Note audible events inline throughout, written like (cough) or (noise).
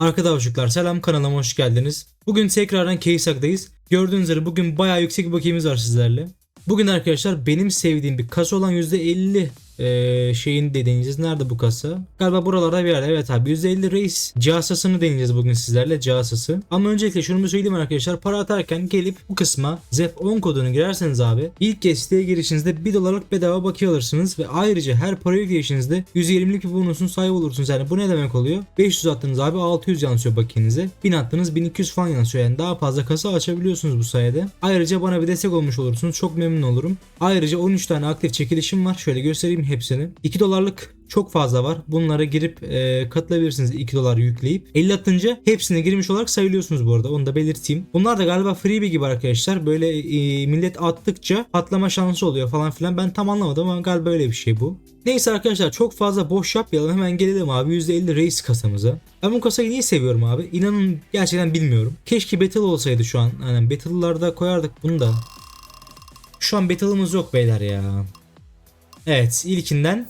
Arkadaşlar selam kanalıma hoş geldiniz. Bugün tekrardan Keysak'tayız. Gördüğünüz üzere bugün bayağı yüksek bir bakiyemiz var sizlerle. Bugün arkadaşlar benim sevdiğim bir kasa olan %50 eee, şeyin de deneyeceğiz. Nerede bu kasa? Galiba buralarda bir yerde. Evet abi %50 reis casasını deneyeceğiz bugün sizlerle casası. Ama öncelikle şunu bir söyleyeyim arkadaşlar. Para atarken gelip bu kısma ZEP10 kodunu girerseniz abi ilk kez siteye girişinizde 1 dolarlık bedava bakiye alırsınız ve ayrıca her para yükleyişinizde %20'lik bir bonusun sahibi olursunuz. Yani bu ne demek oluyor? 500 attınız abi 600 yansıyor bakiyenize. 1000 attınız 1200 falan yansıyor. Yani daha fazla kasa açabiliyorsunuz bu sayede. Ayrıca bana bir destek olmuş olursunuz. Çok memnun olurum. Ayrıca 13 tane aktif çekilişim var. Şöyle göstereyim hepsini. 2 dolarlık çok fazla var. Bunlara girip e, katılabilirsiniz 2 dolar yükleyip. 50 atınca hepsine girmiş olarak sayılıyorsunuz bu arada. Onu da belirteyim. Bunlar da galiba freebie gibi arkadaşlar. Böyle e, millet attıkça patlama şansı oluyor falan filan. Ben tam anlamadım ama galiba öyle bir şey bu. Neyse arkadaşlar çok fazla boş yapmayalım. Hemen gelelim abi %50 reis kasamıza. Ben bu kasayı niye seviyorum abi? İnanın gerçekten bilmiyorum. Keşke battle olsaydı şu an. Hani battle'larda koyardık bunu da. Şu an battle'ımız yok beyler ya. Evet ilkinden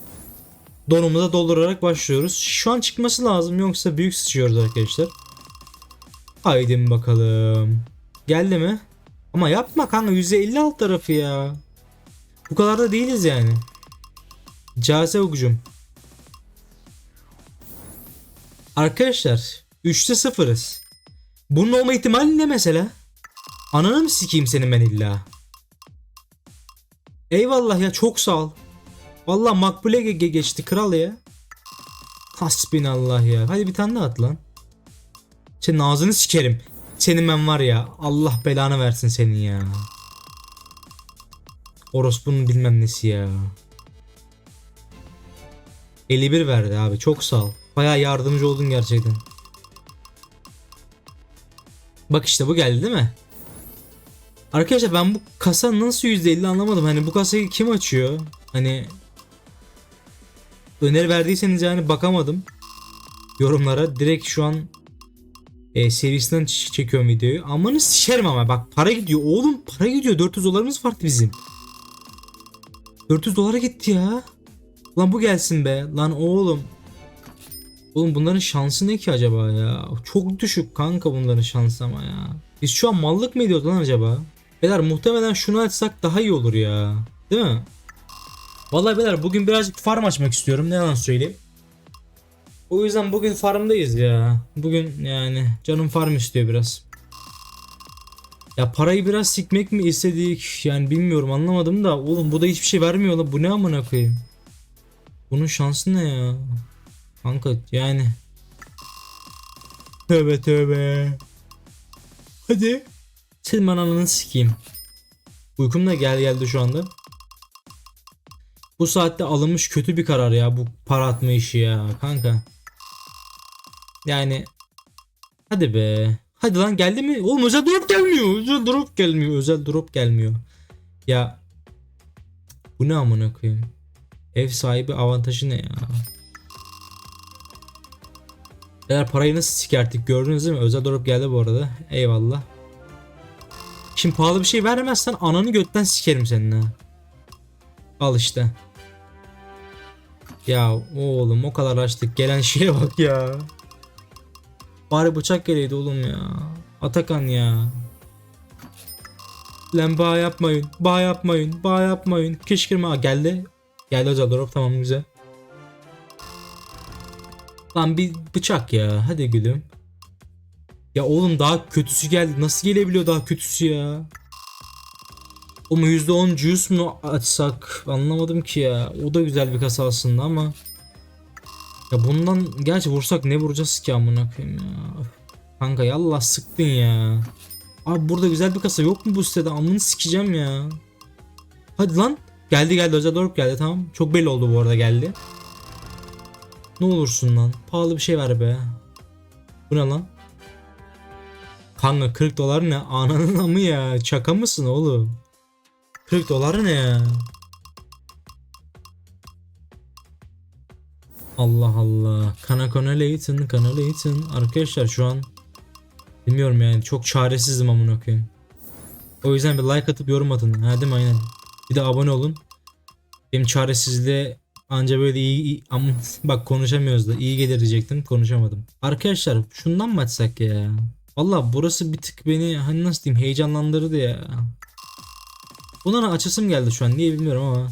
donumuza doldurarak başlıyoruz. Şu an çıkması lazım yoksa büyük sıçıyoruz arkadaşlar. Haydi bakalım. Geldi mi? Ama yapma kanka %50 alt tarafı ya. Bu kadar da değiliz yani. Case okucum. Arkadaşlar 3'te 0'ız. Bunun olma ihtimali ne mesela? Ananı mı sikeyim senin ben illa? Eyvallah ya çok sağ ol. Vallahi makbule ge- geçti kral ya. Hasbinallah ya. Hadi bir tane daha at lan. Senin ağzını sikerim. Senin ben var ya. Allah belanı versin senin ya. Orospu'nun bilmem nesi ya. 51 verdi abi. Çok sağ ol. Baya yardımcı oldun gerçekten. Bak işte bu geldi değil mi? Arkadaşlar ben bu kasa nasıl %50 anlamadım. Hani bu kasayı kim açıyor? Hani öneri verdiyseniz yani bakamadım yorumlara. Direkt şu an e, serisinden çekiyorum videoyu. Amanı sikerim ama bak para gidiyor. Oğlum para gidiyor. 400 dolarımız vardı bizim. 400 dolara gitti ya. Lan bu gelsin be. Lan oğlum. Oğlum bunların şansı ne ki acaba ya? Çok düşük kanka bunların şansı ama ya. Biz şu an mallık mı ediyoruz lan acaba? Beyler muhtemelen şunu açsak daha iyi olur ya. Değil mi? Vallahi beyler bugün birazcık farm açmak istiyorum. Ne yalan söyleyeyim. O yüzden bugün farmdayız ya. Bugün yani canım farm istiyor biraz. Ya parayı biraz sikmek mi istedik yani bilmiyorum anlamadım da oğlum bu da hiçbir şey vermiyor lan bu ne amına koyayım. Bunun şansı ne ya? Kanka yani. Tövbe tövbe. Hadi. Senin ben ananı sikeyim. Uykum da gel geldi şu anda. Bu saatte alınmış kötü bir karar ya bu para atma işi ya kanka. Yani hadi be. Hadi lan geldi mi? Oğlum özel drop gelmiyor. Özel drop gelmiyor. Özel drop gelmiyor. Ya bu ne amına koyayım? Ev sahibi avantajı ne ya? Eğer parayı nasıl sikerttik gördünüz değil mi? Özel drop geldi bu arada. Eyvallah. Şimdi pahalı bir şey vermezsen ananı götten sikerim senin ha. Al işte. Ya oğlum o kadar açtık gelen şeye bak ya. Bari bıçak geleydi oğlum ya. Atakan ya. Lan bağ yapmayın. Bağ yapmayın. Bağ yapmayın. Kışkırma. Geldi. Geldi özel drop tamam güzel. Lan bir bıçak ya. Hadi gülüm. Ya oğlum daha kötüsü geldi. Nasıl gelebiliyor daha kötüsü ya? Mu %10 juice mu açsak anlamadım ki ya. O da güzel bir kasa aslında ama. Ya bundan gerçi vursak ne vuracağız ki amına koyayım ya. Kanka yallah sıktın ya. Abi burada güzel bir kasa yok mu bu sitede? Amını sikeceğim ya. Hadi lan. Geldi geldi özel dorp geldi tamam. Çok belli oldu bu arada geldi. Ne olursun lan. Pahalı bir şey ver be. Bu ne lan? Kanka 40 dolar ne? Ananın amı ya. Çaka mısın oğlum? 40 dolar ne ya? Allah Allah. Kana kana Leighton, kana Leighton. Arkadaşlar şu an bilmiyorum yani çok çaresizim amına koyayım. O yüzden bir like atıp yorum atın. Ha değil mi aynen. Bir de abone olun. Benim çaresizliğe Anca böyle iyi, iyi ama (laughs) bak konuşamıyoruz da iyi gelir diyecektim konuşamadım. Arkadaşlar şundan mı açsak ya? Valla burası bir tık beni hani nasıl diyeyim heyecanlandırdı ya. Bunların açısım geldi şu an niye bilmiyorum ama.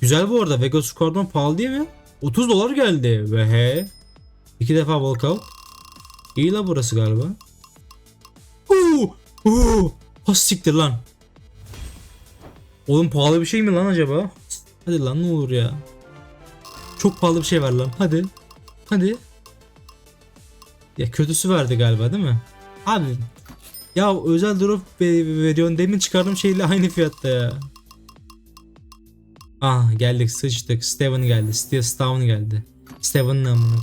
Güzel bu arada Vegas Squadron pahalı değil mi? 30 dolar geldi ve he. İki defa walkout. İyi la burası galiba. Uuu. Uuu. Ha siktir lan. Oğlum pahalı bir şey mi lan acaba? Hadi lan ne olur ya. Çok pahalı bir şey ver lan. Hadi. Hadi. Ya kötüsü verdi galiba değil mi? Abi. Ya özel drop ve- veriyorsun demin çıkardığım şeyle aynı fiyatta ya. Ah geldik sıçtık. Steven geldi. Steve Stone geldi. Steven'ın amına.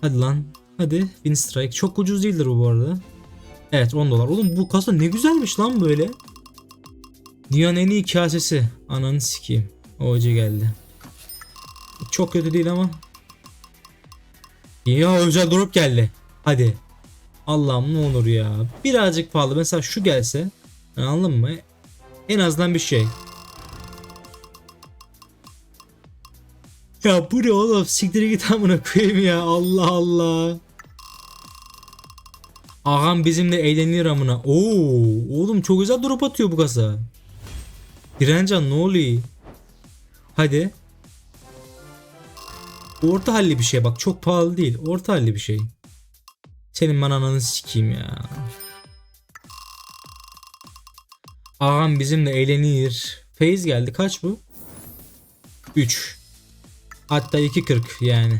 Hadi lan. Hadi. Win Strike. Çok ucuz değildir bu bu arada. Evet 10 dolar. Oğlum bu kasa ne güzelmiş lan böyle. Dünyanın en iyi kasesi. Ananı sikeyim. OC geldi. Çok kötü değil ama. Ya özel drop geldi. Hadi. Allah'ım ne olur ya. Birazcık pahalı. Mesela şu gelse. Anladın mı? En azından bir şey. Ya bu ne oğlum? Siktir git amına koyayım ya. Allah Allah. Ağam bizimle eğlenir amına. Oo, oğlum çok güzel drop atıyor bu kasa. Direncan ne oluyor? Hadi. Orta halli bir şey bak çok pahalı değil. Orta halli bir şey. Senin ben ananı sikeyim ya. Ağam bizimle eğlenir. Feyz geldi kaç bu? 3. Hatta 2.40 yani.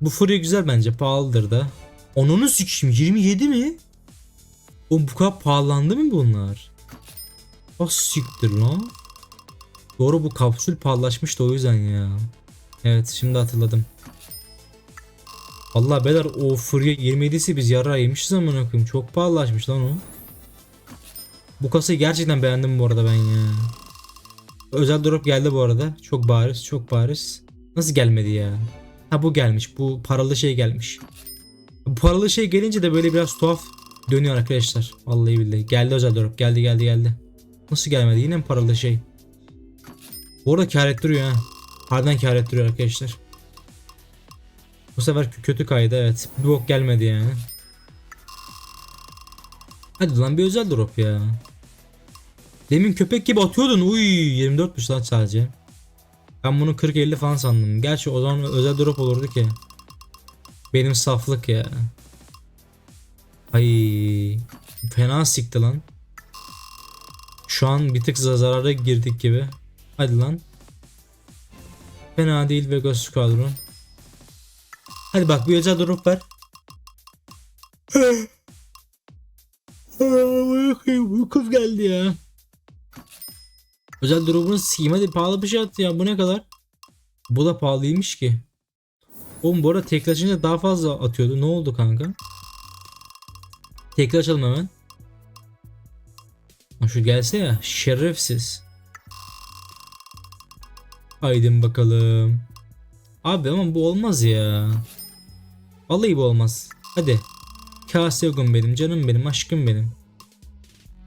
Bu furya güzel bence pahalıdır da. Onunu sikeyim 27 mi? O bu kadar pahalandı mı bunlar? Ah siktir lan. Doğru bu kapsül pahalılaşmıştı o yüzden ya. Evet şimdi hatırladım. Allah beyler o furya 27'si biz yara yemişiz amına koyayım. Çok pahalılaşmış lan o. Bu kasayı gerçekten beğendim bu arada ben ya. Özel drop geldi bu arada. Çok bariz, çok bariz. Nasıl gelmedi ya? Ha bu gelmiş. Bu paralı şey gelmiş. Bu paralı şey gelince de böyle biraz tuhaf dönüyor arkadaşlar. Vallahi billahi. Geldi özel drop. Geldi geldi geldi. Nasıl gelmedi? Yine mi paralı şey? Bu arada kar ettiriyor ha. Harbiden kar ettiriyor arkadaşlar. Bu sefer kö- kötü kaydı evet. Bir bok gelmedi yani. Hadi lan bir özel drop ya. Demin köpek gibi atıyordun. Uy 24'müş lan sadece. Ben bunu 40-50 falan sandım. Gerçi o zaman özel drop olurdu ki. Benim saflık ya. Ay fena sikti lan. Şu an bir tık za- zarara girdik gibi. Hadi lan. Fena değil Vegas Squadron. Hadi bak bir özel drop ver. Uykum geldi ya. Özel drop'unu sikeyim hadi pahalı bir şey at ya bu ne kadar? Bu da pahalıymış ki. Oğlum bu arada tekli açınca daha fazla atıyordu. Ne oldu kanka? Tekli açalım hemen. Şu gelse ya şerefsiz. Haydi bakalım. Abi ama bu olmaz ya. Vallahi bu olmaz. Hadi. Kase yokum benim canım benim aşkım benim.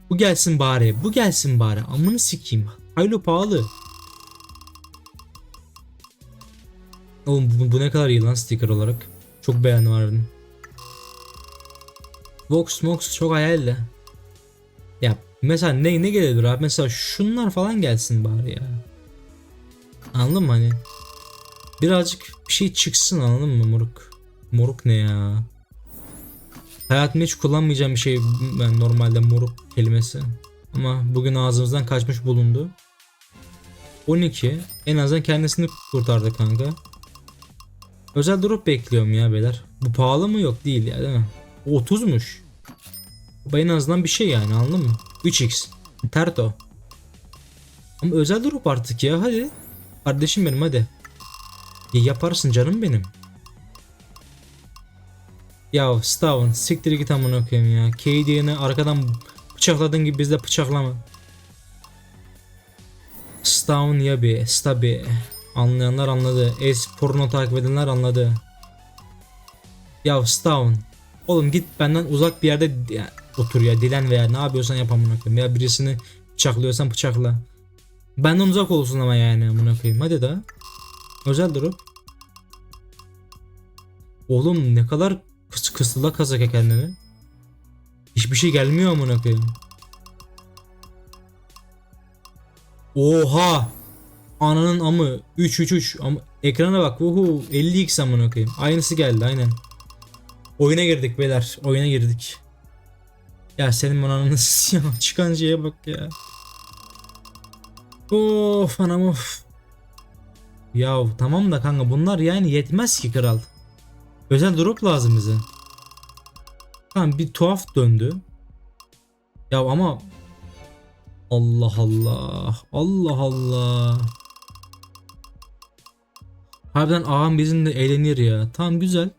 Bu gelsin bari. Bu gelsin bari. Amını sikeyim. Haylo pahalı. Oğlum bu, bu ne kadar iyi lan sticker olarak. Çok beğendim harbiden. Vox Mox çok hayaldi. Ya mesela ne ne gelebilir abi? Mesela şunlar falan gelsin bari ya. Anladın mı hani? Birazcık bir şey çıksın anladın mı moruk? Moruk ne ya? Hayatımda hiç kullanmayacağım bir şey ben normalde moruk kelimesi. Ama bugün ağzımızdan kaçmış bulundu. 12. En azından kendisini kurtardı kanka. Özel drop bekliyorum ya beyler. Bu pahalı mı yok değil ya değil mi? O 30'muş. Bu en azından bir şey yani anladın mı? 3x. Terto. Ama özel drop artık ya hadi. Kardeşim benim hadi. Ya yaparsın canım benim. Ya Stavon siktir git amına koyayım ya. KD'ni arkadan bıçakladığın gibi bizde bıçaklama. Stavon ya bir, stabi. Anlayanlar anladı. Es porno takip edenler anladı. Ya Stavon. Oğlum git benden uzak bir yerde ya, otur ya dilen veya ne yapıyorsan yap amına koyayım. Ya birisini bıçaklıyorsan bıçakla. Benden uzak olsun ama yani amına koyayım. Hadi daha. Özel drop. Oğlum ne kadar kıs kısıla kazak kendini. Hiçbir şey gelmiyor amına koyayım. Oha! Ananın amı 3 3 3 ama ekrana bak. Uhu 50x amına koyayım. Aynısı geldi aynen. Oyuna girdik beyler. Oyuna girdik. Ya senin ananı (laughs) ya çıkan şeye bak ya. Of anam of. Ya tamam da kanka bunlar yani yetmez ki kral. Özel drop lazım bize. Tamam bir tuhaf döndü. Ya ama Allah Allah. Allah Allah. Harbiden ağam bizim de eğlenir ya. Tamam güzel.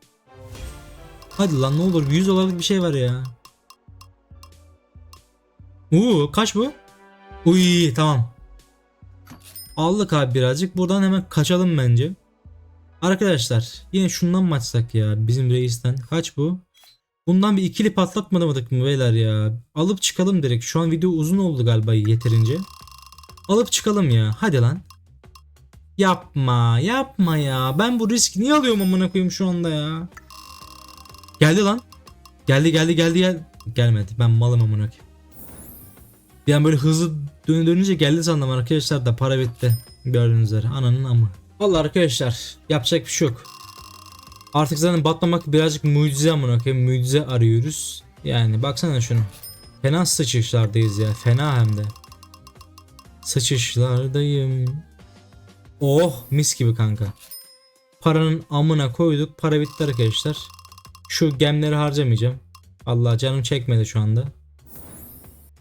Hadi lan ne olur 100 dolarlık bir şey var ya. Uuu kaç bu? Uy tamam. Aldık abi birazcık. Buradan hemen kaçalım bence. Arkadaşlar yine şundan mı açsak ya bizim reisten. Kaç bu? Bundan bir ikili patlatmadık mı beyler ya? Alıp çıkalım direkt. Şu an video uzun oldu galiba yeterince. Alıp çıkalım ya. Hadi lan. Yapma yapma ya. Ben bu riski niye alıyorum amına koyayım şu anda ya? Geldi lan. Geldi geldi geldi gel. Gelmedi. Ben malım amına koyayım. Bir böyle hızlı dön dönünce geldi sandım arkadaşlar da para bitti. Gördüğünüz üzere. Ananın amı. Vallahi arkadaşlar yapacak bir şey yok. Artık zaten batmamak birazcık mucize amına koyayım. Mucize arıyoruz. Yani baksana şunu. Fena sıçışlardayız ya. Fena hem de. Sıçışlardayım. Oh mis gibi kanka. Paranın amına koyduk. Para bitti arkadaşlar. Şu gemleri harcamayacağım. Allah canım çekmedi şu anda.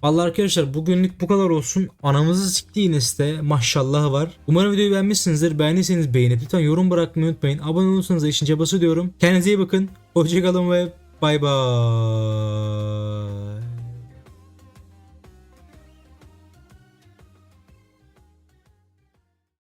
Vallahi arkadaşlar bugünlük bu kadar olsun. Anamızı sikti yine site. Maşallah var. Umarım videoyu beğenmişsinizdir. Beğendiyseniz beğenip lütfen yorum bırakmayı unutmayın. Abone olursanız işin cabası diyorum. Kendinize iyi bakın. Hoşçakalın ve bay bay.